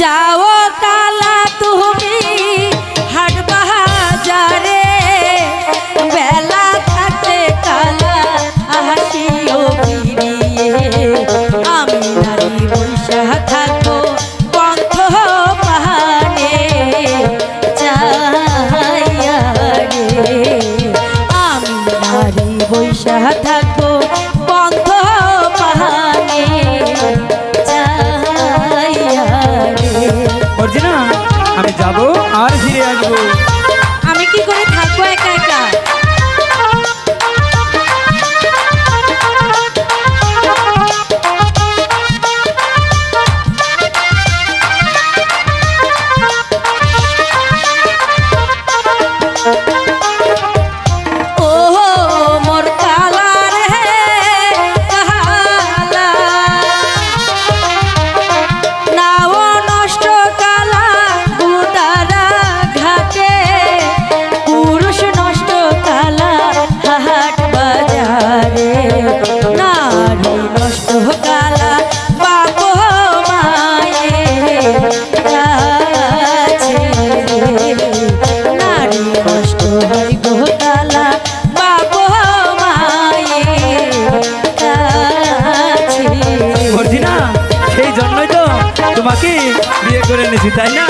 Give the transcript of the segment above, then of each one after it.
যাও তালা তুহ আমি যাব আর ফিরে আসব। নারী নষ্ট কালা, বাপ মায়ের কাছে। সেই জন্যই তো তোমাকে বিয়ে করে নিয়েছি তাই না?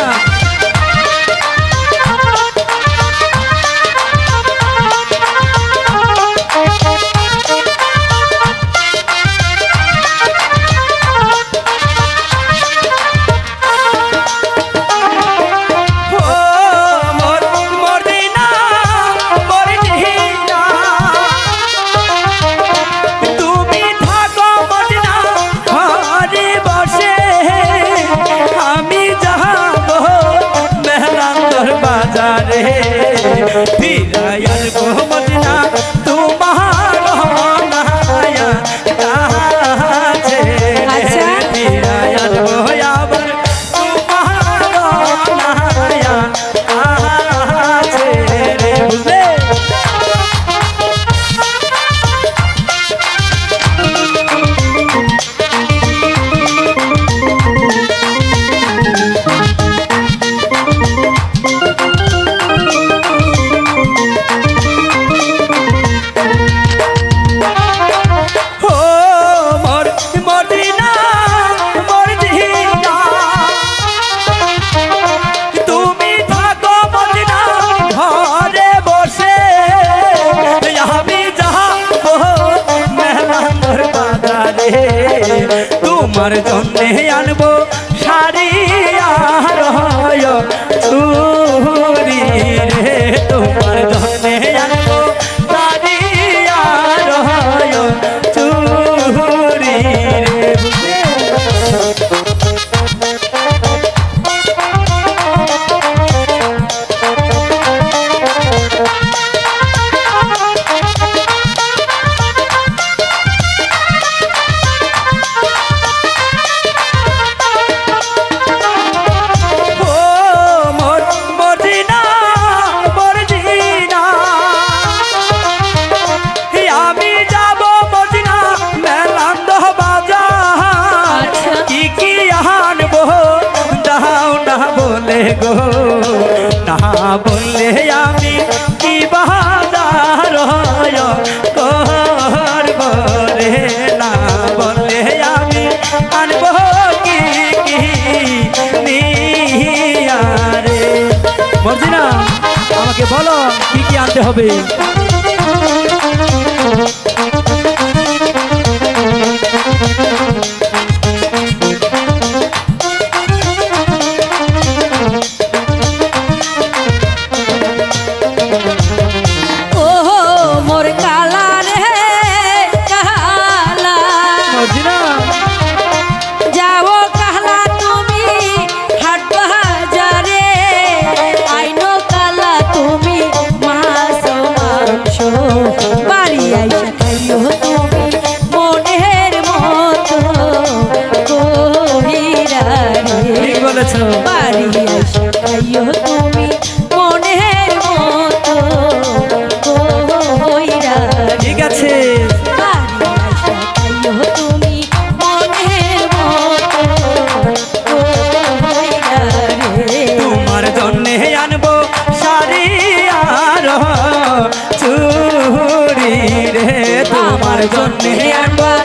তোমার জন্যে আনব। গো। না বললে আমি কি বাহাদার করব রে না বললে আমি আনব কি কি নিয়া রে আমাকে বলো কি কি আনতে হবে? হইয়া চুরি রে তোমার জন্যে আনবা